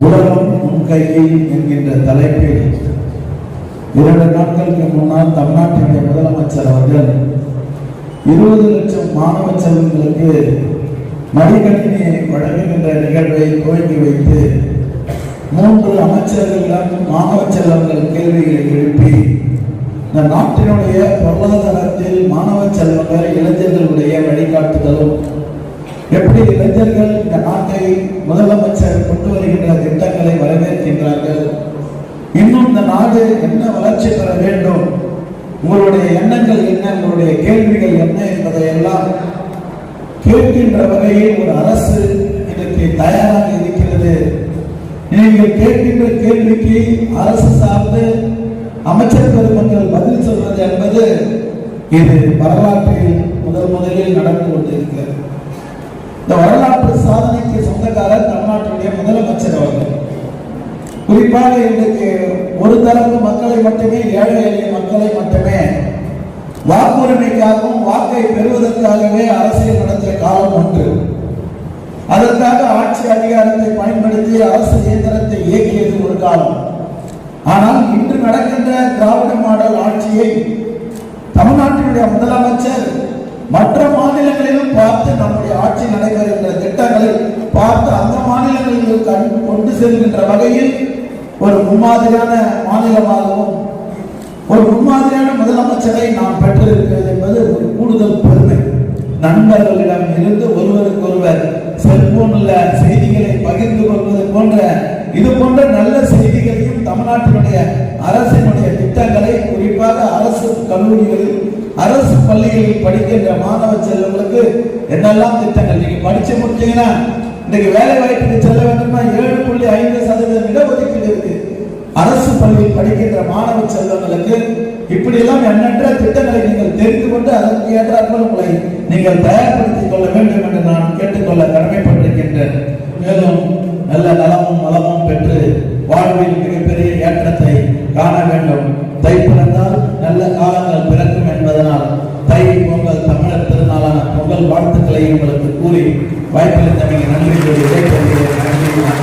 உலகம் உன் கையில் என்கின்ற தலைப்பில் இரண்டு நாட்களுக்கு முன்னால் தமிழ்நாட்டினுடைய முதலமைச்சர் அவர்கள் இருபது லட்சம் மாணவ செல்வங்களுக்கு மடிக்கணினியை வழங்குகின்ற நிகழ்வை துவங்கி வைத்து மூன்று அமைச்சர்களிடம் மாணவ செல்வங்கள் கேள்விகளை எழுப்பி இந்த நாட்டினுடைய பொருளாதாரத்தில் மாணவ செல்வங்கள் இளைஞர்களுடைய வழிகாட்டுதலும் எப்படி இளைஞர்கள் இந்த நாட்டை முதலமைச்சர் கொண்டு வருகின்ற இருக்கிறார்கள் இன்னும் இந்த நாடு என்ன வளர்ச்சி பெற வேண்டும்? உங்களுடைய எண்ணங்கள் என்ன? உங்களுடைய கேள்விகள் என்ன என்பதை எல்லாம் கேட்கின்ற வகையில் ஒரு அரசு இன்றைக்கு தயாராக இருக்கிறது. நீங்கள் கேட்கின்ற கேள்விக்கு அரசு சார்ந்து அமைச்சர் பெருமக்கள் பதில் சொல்வது என்பது இது வரலாற்றில் முதல் முதலில் நடந்து கொண்டிருக்கிறது. இந்த வரலாற்று சாதனைக்கு சொந்தக்காரர் தமிழ்நாட்டினுடைய முதலமைச்சர் அவர்கள். குறிப்பாக இன்றைக்கு ஒரு தரப்பு மக்களை மட்டுமே ஏழை எளிய மக்களை மட்டுமே வாக்குரிமைக்காகவும் வாக்கை பெறுவதற்காகவே அரசியல் நடத்திய காலம் ஒன்று. அதற்காக ஆட்சி அதிகாரத்தை பயன்படுத்தி அரசு இயந்திரத்தை இயக்கியது ஒரு காலம். ஆனால் இன்று நடக்கின்ற திராவிட மாடல் ஆட்சியை தமிழ்நாட்டினுடைய முதலமைச்சர் மற்ற மாநிலங்களிலும் பார்த்து நம்முடைய ஆட்சி நடைபெறுகின்ற திட்டங்களை பார்த்து அந்த மாநிலங்களில் கொண்டு செல்கின்ற வகையில் ஒரு முன்மாதிரியான மாநிலமாகவும் ஒரு முன்மாதிரியான முதலமைச்சரை நாம் பெற்றிருக்கிறது என்பது ஒரு கூடுதல் பெருமை. நண்பர்களிடம் இருந்து ஒருவருக்கு ஒருவர் செல்போன்ல செய்திகளை பகிர்ந்து கொள்வது போன்ற இது போன்ற நல்ல செய்திகளையும் தமிழ்நாட்டினுடைய அரசினுடைய திட்டங்களை குறிப்பாக அரசு கல்லூரிகளில் அரசு பள்ளிகளில் படிக்கின்ற மாணவ செல்வங்களுக்கு என்னெல்லாம் திட்டங்கள்? நீங்க படிச்சு முடிச்சீங்கன்னா இன்றைக்கு வேலை வாய்ப்புக்கு செல்ல வேண்டும்னா ஏழு புள்ளி ஐந்து சதவீதம் இடஒதுக்கீடு இருக்கு. அரசு பள்ளியில் படிக்கின்ற மாணவ செல்வங்களுக்கு இப்படி எல்லாம் எண்ணற்ற திட்டங்களை நீங்கள் தெரிந்து கொண்டு அதற்கு ஏற்றாற்போல் உங்களை நீங்கள் தயார்படுத்திக் கொள்ள வேண்டும் என்று நான் கேட்டுக்கொள்ள கடமைப்பட்டிருக்கின்றேன். மேலும் நல்ல நலமும் வளமும் பெற்று வாழ்வில் மிகப்பெரிய ஏற்றத்தை காண வேண்டும். தை பிறந்தால் நல்ல காலங்கள் பிறக்கும் என்பதனால் தை வாழ்த்துக்களை உங்களுக்கு கூறி வாய்ப்பளித்தமைக்கு நன்றி கூறி விடைபெறுகிறேன்.